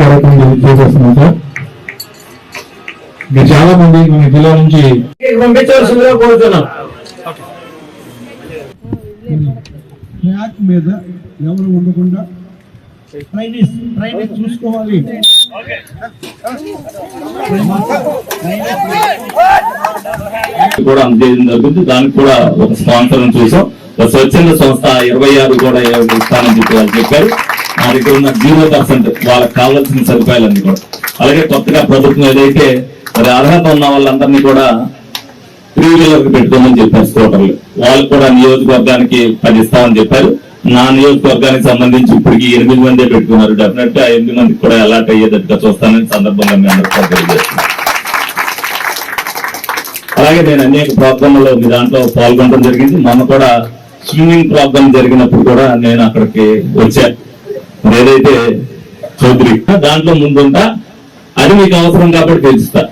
కార్యక్రమం చేసేస్తున్నాం సార్. ఇంకా చాలా మంది మన జిల్లా నుంచి పంపించాల్సిందిగా కోరుతున్నాం. ట్రాక్ మీద ఎవరు ఉండకుండా ట్రైనిస్ ట్రైనిస్ చూసుకోవాలి. కూడా అందజేయడం జరుగుతుంది. దానికి కూడా ఒక స్పాన్సర్ చూసాం. స్వచ్ఛంద సంస్థ ఇరవై ఆరు కూడా ఇస్తానని చెప్పి వాళ్ళు చెప్పారు. మా దగ్గర ఉన్న జీరో పర్సెంట్ వాళ్ళకి కావాల్సిన సదుపాయాలన్నీ కూడా. అలాగే కొత్తగా ప్రభుత్వం ఏదైతే మరి అర్హత ఉన్న వాళ్ళందరినీ కూడా త్రీ పెట్టుకోమని చెప్పారు స్కూటర్లు. వాళ్ళు కూడా నియోజకవర్గానికి పది ఇస్తామని చెప్పారు. నా నియోజకవర్గానికి సంబంధించి ఇప్పటికి ఎనిమిది మందే పెట్టుకున్నారు. డెఫినెట్గా ఆ ఎనిమిది మందికి కూడా అలాట్ అయ్యేటట్టుగా చూస్తానని సందర్భంగా మీ అందరికీ తెలియజేస్తున్నాను. అలాగే నేను అనేక ప్రోగ్రాంలో మీ దాంట్లో పాల్గొనడం జరిగింది. మొన్న కూడా స్విమ్మింగ్ ప్రోగ్రామ్ జరిగినప్పుడు కూడా నేను అక్కడికి వచ్చాను నేనైతే ఏదైతే చౌదరి దాంట్లో ముందుంటా. అది మీకు అవసరం కాబట్టి తెలుస్తా.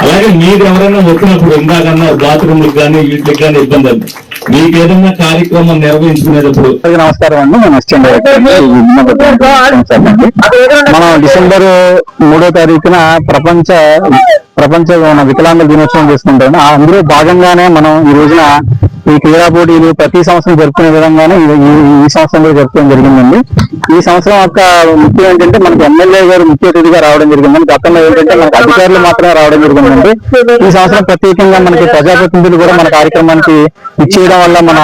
అలాగే మీకు ఎవరైనా వచ్చినప్పుడు ఇందాకన్నా బాత్రూమ్లకు కానీ వీటికి కానీ ఇబ్బంది అండి మీకు ఏదైనా కార్యక్రమం నిర్వహించుకునేటప్పుడు నమస్కారం అండి. నేను అసిస్టెంట్ మనం డిసెంబర్ మూడో తారీఖున ప్రపంచ ప్రపంచ మన వికలాంగుల దినోత్సవం చేసుకుంటాం. ఆ అందులో భాగంగానే మనం ఈ రోజున ఈ క్రీడా పోటీలు ప్రతి సంవత్సరం జరుపుకునే విధంగానే ఈ- ఈ సంవత్సరం కూడా జరుపుకోవడం జరిగిందండి. ఈ సంవత్సరం యొక్క ముఖ్యం ఏంటంటే మనకి ఎమ్మెల్యే గారు ముఖ్య అతిథిగా రావడం జరిగిందండి. గతంలో ఏంటంటే మనకి అధికారులు మాత్రమే రావడం జరిగిందండి. ఈ సంవత్సరం ప్రత్యేకంగా మనకి ప్రజాప్రతినిధులు కూడా మన కార్యక్రమానికి ఇచ్చేయడం వల్ల మన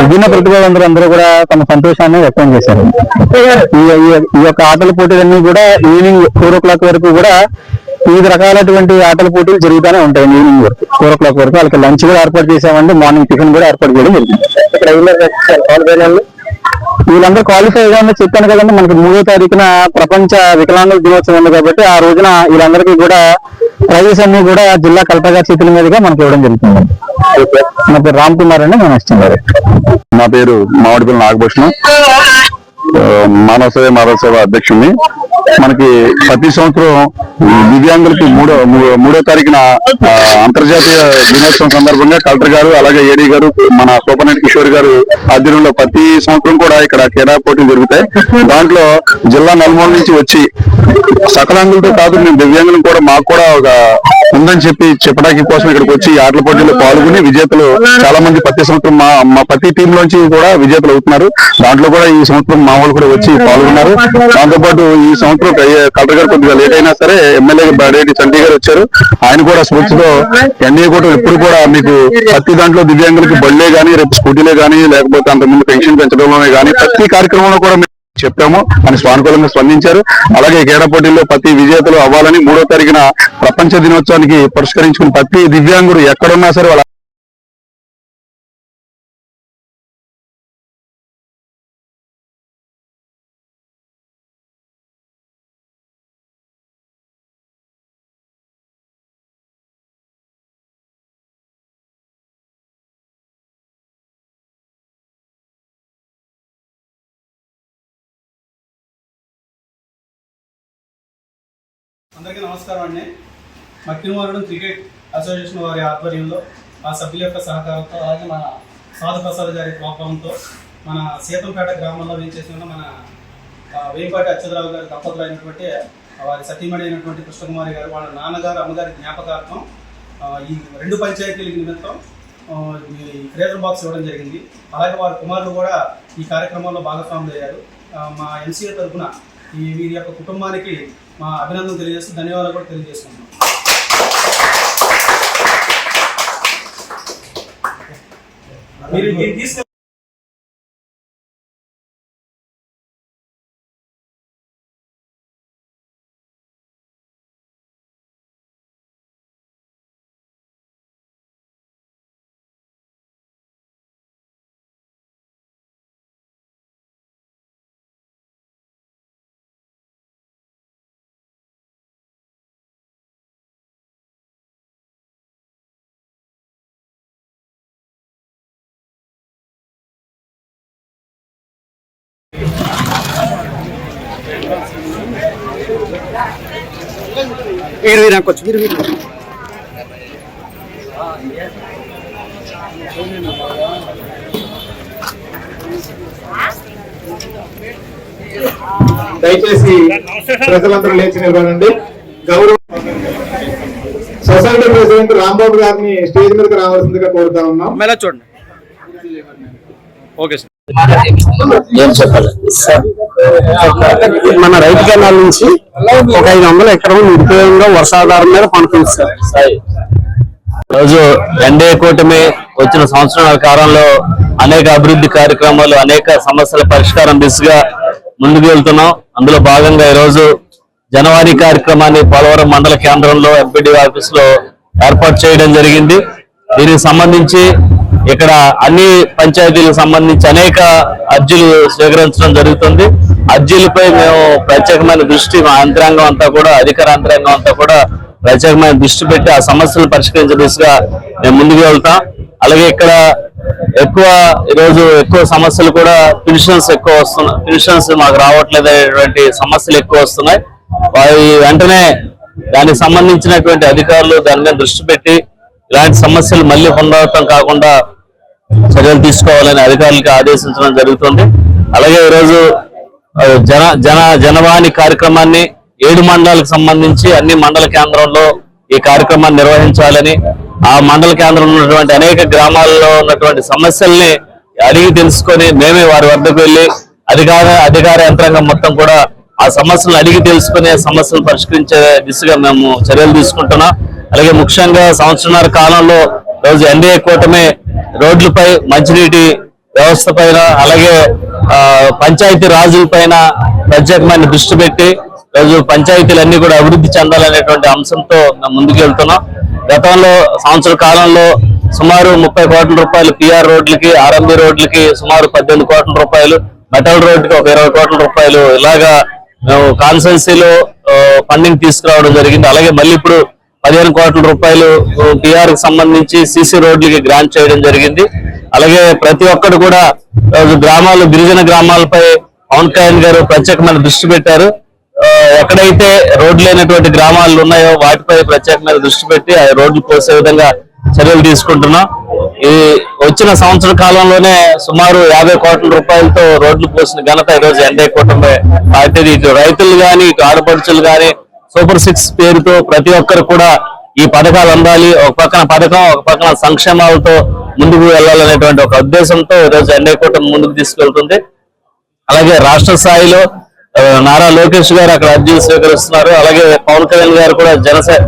విభిన్న ప్రతిభావంతులు అందరూ కూడా తమ సంతోషాన్ని వ్యక్తం చేశారు. ఈ యొక్క ఆటల పోటీలన్నీ కూడా ఈవినింగ్ ఫోర్ ఓ క్లాక్ వరకు కూడా వివిధ రకాలైనటువంటి ఆటల పోటీలు జరుగుతూనే ఉంటాయి ఈవినింగ్ వరకు. ఫోర్ ఓ క్లాక్ వరకు వాళ్ళకి లంచ్ కూడా ఏర్పాటు చేసామండి మార్నింగ్ టిఫిన్ కూడా ఏర్పాటు చేయడం జరిగింది. ఇక్కడ వీళ్ళందరూ క్వాలిఫై అయ్యామని చెప్పాను కదండి మనకి మూడో తారీఖున ప్రపంచ వికలాంగుల దినోత్సవం ఉంది కాబట్టి ఆ రోజున వీళ్ళందరికీ కూడా ప్రైజెస్ అన్ని కూడా జిల్లా కలెక్టర్ గారి చేతుల మీదుగా మనకి ఇవ్వడం జరుగుతుంది. నా పేరు రామ్ కుమార్ అండి నేను డైరెక్టర్ నా పేరు మామిడిపల్లి నాగభూషణం. మానవ సేవ మానవ సేవ అధ్యక్షుడిని. మనకి ప్రతి సంవత్సరం దివ్యాంగులకి మూడో మూడో తారీఖున అంతర్జాతీయ దినోత్సవం సందర్భంగా కలెక్టర్ గారు అలాగే ఏడీ గారు మన సూపర్నెట్ కిషోర్ గారు ఆధ్వర్యంలో ప్రతి సంవత్సరం కూడా ఇక్కడ క్రీడా పోటీలు జరుగుతాయి. దాంట్లో జిల్లా నలుమూల నుంచి వచ్చి సకలాంగులతో కాదు మేము దివ్యాంగులం కూడా మాకు కూడా ఒక ఉందని చెప్పి చెప్పడానికి కోసం ఇక్కడికి వచ్చి ఆటల పోటీలో పాల్గొని విజేతలు చాలా మంది ప్రతి సంవత్సరం మా మా ప్రతి టీంలోంచి కూడా విజేతలు అవుతున్నారు. దాంట్లో కూడా ఈ సంవత్సరం మా వాళ్ళు కూడా వచ్చి పాల్గొన్నారు. దాంతో పాటు ఈ సంవత్సరం కలెక్టర్ గారు కొద్దిగా లేట్ అయినా సరే ఎమ్మెల్యే బాడేటి చండీ గారు వచ్చారు. ఆయన కూడా స్ఫూర్తితో ఎన్ఏ కూడా ఎప్పుడు కూడా మీకు ప్రతి దాంట్లో దివ్యాంగులకు బళ్ళే గానీ రేపు స్కూటీలే గానీ లేకపోతే అంతకుముందు పెన్షన్ పెంచడంలోనే గానీ ప్రతి కార్యక్రమంలో కూడా మేము చెప్పాము. అని స్వానుకూలంగా స్పందించారు. అలాగే క్రీడా పోటీల్లో ప్రతి విజేతలు అవ్వాలని మూడో తారీఖున ప్రపంచ దినోత్సవానికి పురస్కరించుకుని ప్రతి దివ్యాంగుడు ఎక్కడున్నా సరే వాళ్ళ అందరికీ నమస్కారం అండి. మక్కినవారుడు క్రికెట్ అసోసియేషన్ వారి ఆధ్వర్యంలో మా సభ్యుల యొక్క సహకారంతో అలాగే మన సాధు ప్రసాద్ గారి ప్రోత్సాహంతో మన సీతంపేట గ్రామంలో వేయించేసిన మన ఆ, వేంపాటి అచ్యుతరావు గారి దంపతులు అయినటువంటి వారి సతీమణి అయినటువంటి కృష్ణకుమారి గారు వాళ్ళ నాన్నగారు అమ్మగారి జ్ఞాపకార్థం ఈ రెండు పంచాయతీల నిమిత్తం ఆ, బాక్స్ ఇవ్వడం జరిగింది. అలాగే వారి కుమారులు కూడా ఈ కార్యక్రమంలో భాగస్వాములు అయ్యారు మా ఎన్సీఏ తరఫున ఈ వీరి యొక్క కుటుంబానికి మా అభినందన తెలియజేస్తూ ధన్యవాదాలు కూడా తెలియజేసుకుంటున్నాం. మీరు దీన్ని తీసుకెళ్ళి దయచేసి ప్రజలందరూ లేచి నిలబడండి. గౌరవ సొసైటీ ప్రెసిడెంట్ రాంబాబు గారిని స్టేజ్ మీదకి రావాల్సిందిగా కోరుతా ఉన్నాం. చూడండి. Okay sir. ఏం చెప్పాలి? మన రైతు కెనాల్ నుంచి ఒక ఐదు వందల ఎకరం నిరుపయోగంగా వర్షాధారం మీద పండుతుంది సార్. రోజు ఎన్డీఏ కూటమి వచ్చిన సంవత్సరాల కాలంలో అనేక అభివృద్ధి కార్యక్రమాలు అనేక సమస్యల పరిష్కారం దిశగా ముందుకు వెళ్తున్నాం. అందులో భాగంగా ఈ రోజు జనవరి కార్యక్రమాన్ని పోలవరం మండల కేంద్రంలో ఎంపీడీ ఆఫీస్లో ఏర్పాటు చేయడం జరిగింది. దీనికి సంబంధించి ఇక్కడ అన్ని పంచాయతీలకు సంబంధించి అనేక అర్జీలు స్వీకరించడం జరుగుతుంది. అర్జీలపై మేము ప్రత్యేకమైన దృష్టి మా యంత్రాంగం అంతా కూడా అధికార యంత్రాంగం అంతా కూడా ప్రత్యేకమైన దృష్టి పెట్టి ఆ సమస్యలను పరిష్కరించే దిశగా మేము ముందుకు వెళ్తాం. అలాగే ఇక్కడ ఎక్కువ ఈరోజు ఎక్కువ సమస్యలు కూడా పెన్షన్స్ ఎక్కువ వస్తున్నాయి పెన్షన్స్ మాకు రావట్లేదు అనేటువంటి సమస్యలు ఎక్కువ వస్తున్నాయి. వారి వెంటనే దానికి సంబంధించినటువంటి అధికారులు దాని మీద దృష్టి పెట్టి ఇలాంటి సమస్యలు మళ్ళీ పునరావృతం కాకుండా చర్యలు తీసుకోవాలని అధికారులకి ఆదేశించడం జరుగుతుంది. అలాగే ఈరోజు జన జన జనవాణి కార్యక్రమాన్ని ఏడు మండలాలకు సంబంధించి అన్ని మండల కేంద్రంలో ఈ కార్యక్రమాన్ని నిర్వహించాలని ఆ మండల కేంద్రంలో ఉన్నటువంటి అనేక గ్రామాల్లో ఉన్నటువంటి సమస్యల్ని అడిగి తెలుసుకొని మేమే వారి వద్దకు వెళ్ళి అధికార అధికార యంత్రాంగం మొత్తం కూడా ఆ సమస్యలను అడిగి తెలుసుకునే ఆ పరిష్కరించే దిశగా మేము చర్యలు తీసుకుంటున్నాం. అలాగే ముఖ్యంగా సంవత్సరన్నర కాలంలో రోజు ఎన్డీఏ కూటమి రోడ్లపై మంచినీటి వ్యవస్థ పైన అలాగే పంచాయతీ రాజుల పైన ప్రత్యేకమైన దృష్టి పెట్టి రోజు పంచాయతీలన్నీ కూడా అభివృద్ధి చెందాలనేటువంటి అంశంతో మేము ముందుకు వెళ్తున్నాం. గతంలో సంవత్సర కాలంలో సుమారు ముప్పై కోట్ల రూపాయలు పిఆర్ రోడ్లకి ఆర్ఎంబి రోడ్లకి సుమారు పద్దెనిమిది కోట్ల రూపాయలు మెటల్ రోడ్కి ఒక ఇరవై కోట్ల రూపాయలు ఇలాగా మేము కాన్సెన్సీలో ఫండింగ్ తీసుకురావడం జరిగింది. అలాగే మళ్ళీ ఇప్పుడు పదిహేను కోట్ల రూపాయలు టీఆర్కు సంబంధించి సిసి రోడ్లకి గ్రాంట్ చేయడం జరిగింది. అలాగే ప్రతి ఒక్కరు కూడా గ్రామాలు గిరిజన గ్రామాలపై పవన్ కళ్యాణ్ గారు ప్రత్యేకమైన దృష్టి పెట్టారు. ఎక్కడైతే రోడ్లు లేనటువంటి గ్రామాలు ఉన్నాయో వాటిపై ప్రత్యేకమైన దృష్టి పెట్టి ఆ రోడ్లు పోసే విధంగా చర్యలు తీసుకుంటున్నాం. ఈ వచ్చిన సంవత్సర కాలంలోనే సుమారు యాభై కోట్ల రూపాయలతో రోడ్లు పోసిన ఘనత ఈరోజు రోజు ఎన్డీ కుటుంబే పార్టీ ఇటు రైతులు కానీ ఇటు ఆడపడుచులు కానీ సూపర్ సిక్స్ పేరుతో ప్రతి ఒక్కరు కూడా ఈ పథకాలు అందాలి. ఒక పక్కన పథకం ఒక పక్కన సంక్షేమాలతో ముందుకు వెళ్ళాలనేటువంటి ఒక ఉద్దేశంతో ఈ రోజు కూటమి ముందుకు తీసుకెళ్తుంది. అలాగే రాష్ట్ర స్థాయిలో నారా లోకేష్ గారు అక్కడ అర్జీలు స్వీకరిస్తున్నారు. అలాగే పవన్ కళ్యాణ్ గారు కూడా జనసేన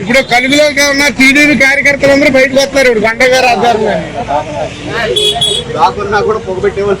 ఇప్పుడు కలుగులోకి ఉన్న టీడీపీ కార్యకర్తలందరూ బయటకు వస్తారు ఇప్పుడు బండ గారు ఆధ్వర్యంలో రాకుండా కూడా పొగబెట్టేవాళ్ళు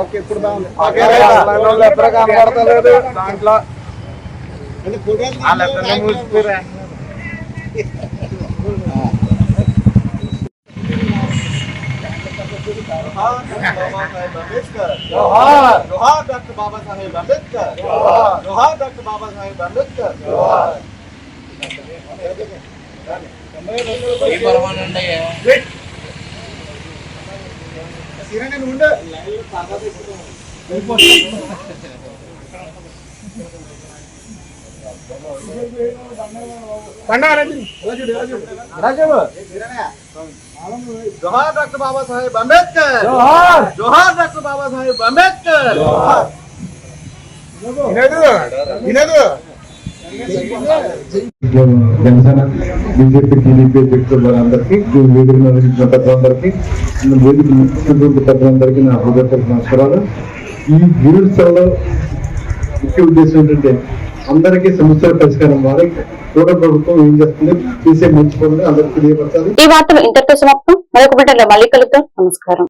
ఓకే ఇప్పుడు బాగుంది ఎప్పుడు కనబడతలేదు దాంట్లో జోహార్ డాక్టర్ బాబాసాహెబ్ అంబేద్కర్ జోహార్ డాక్టర్ బాబాసాహెబ్ అంబేద్కర్ సిరని ఉండే జోహార్ డాక్టర్ బాబాసాహెబ్ అంబేద్కర్ జోహార్ జోహార్ డాక్టర్ బాబాసాహెబ్ అంబేద్కర్ వినదు వినదు జనసేన బీజేపీ టీడీపీ అధ్యక్షులు వారందరికీ వేదిక పెద్దలందరికీ వేదిక ముఖ్యమంత్రి పెద్దలందరికీ నా హృదయపూర్వక నమస్కారాలు ఈ దినోత్సవంలో ముఖ్య ఉద్దేశం ఏంటంటే అందరికీ సమస్యల పరిష్కారం వారి కూడా ప్రభుత్వం ఏం చేస్తుంది చేసే మంచి పనులు అందరికీ తెలియపరచాలి ఈ వార్తలు ఇంతటితో సమాప్తం. మరొక బిడ్డలో మళ్ళీ కలుద్దాం. నమస్కారం.